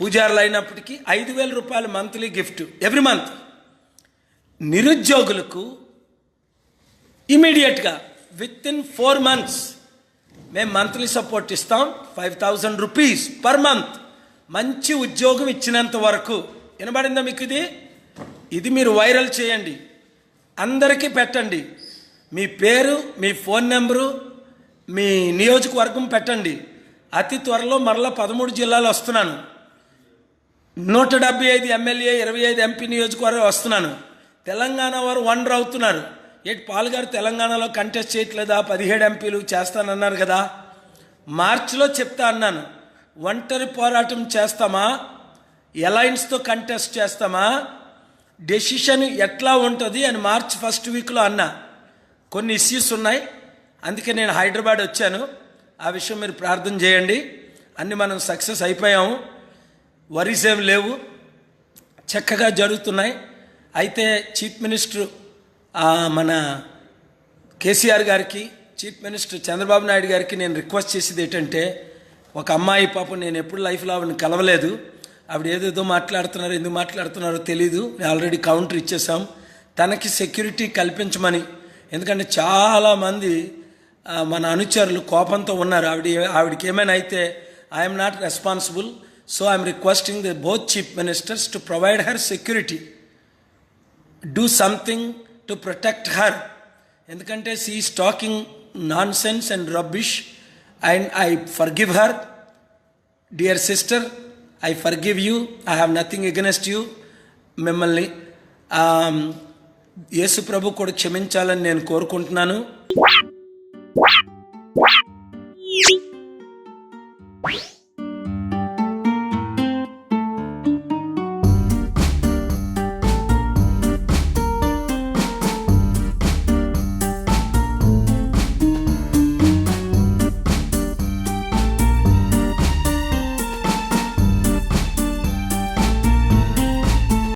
పూజారులు అయినప్పటికీ ఐదు వేల రూపాయలు మంత్లీ గిఫ్ట్ ఎవ్రీ మంత్. నిరుద్యోగులకు ఇమీడియట్గా విత్ ఇన్ ఫోర్ మంత్స్ మేము మంత్లీ సపోర్ట్ ఇస్తాం. Five thousand rupees per month. మంచి ఉద్యోగం ఇచ్చినంత వరకు. వినబడిందా మీకు ఇది? ఇది మీరు వైరల్ చేయండి. అందరికీ పెట్టండి. మీ పేరు మీ ఫోన్ నెంబరు మీ నియోజకవర్గం పెట్టండి. అతి త్వరలో మరలా పదమూడు జిల్లాలు వస్తున్నాను. నూట డెబ్బై ఐదు ఎమ్మెల్యే ఇరవై ఐదు ఎంపీ నియోజకవర్గం వస్తున్నాను. తెలంగాణ వారు వండర్ అవుతున్నారు. ఏటి పాల్ గారు తెలంగాణలో కంటెస్ట్ చేయట్లేదా? పదిహేడు ఎంపీలు చేస్తానన్నారు కదా. మార్చిలో చెప్తా అన్నాను. ఒంటరి పోరాటం చేస్తామా? ఎలయన్స్తో కంటెస్ట్ చేస్తామా? డెసిషన్ ఎట్లా ఉంటుంది అని మార్చ్ ఫస్ట్ వీక్లో అన్నా. కొన్ని ఇష్యూస్ ఉన్నాయి. అందుకే నేను హైదరాబాద్ వచ్చాను. ఆ విషయం మీరు ప్రార్థన చేయండి. అన్ని మనం సక్సెస్ అయిపోయాము. వరీస్ ఏం లేవు. చక్కగా జరుగుతున్నాయి. అయితే చీఫ్ మినిస్టర్ మన కేసీఆర్ గారికి చీఫ్ మినిస్టర్ చంద్రబాబు నాయుడు గారికి నేను రిక్వెస్ట్ చేసేది ఏంటంటే ఒక అమ్మాయి పాపం నేను ఎప్పుడు లైఫ్లో ఆవిడని కలవలేదు. ఆవిడ ఏదేదో మాట్లాడుతున్నారో ఎందుకు మాట్లాడుతున్నారో తెలీదు. ఆల్రెడీ కౌంటర్ ఇచ్చేసాం తనకి సెక్యూరిటీ కల్పించమని. ఎందుకంటే చాలామంది మన అనుచరులు కోపంతో ఉన్నారు. ఆవిడ ఆవిడకి ఏమైనా అయితే I'm not responsible. So I'm requesting the both chief ministers to provide her security do something to protect her ఎందుకంటే she is talking nonsense and rubbish and I forgive her dear sister I forgive you I have nothing against you మిమ్మల్ని యేసు ప్రభు కూడా క్షమించాలని నేను కోరుకుంటున్నాను.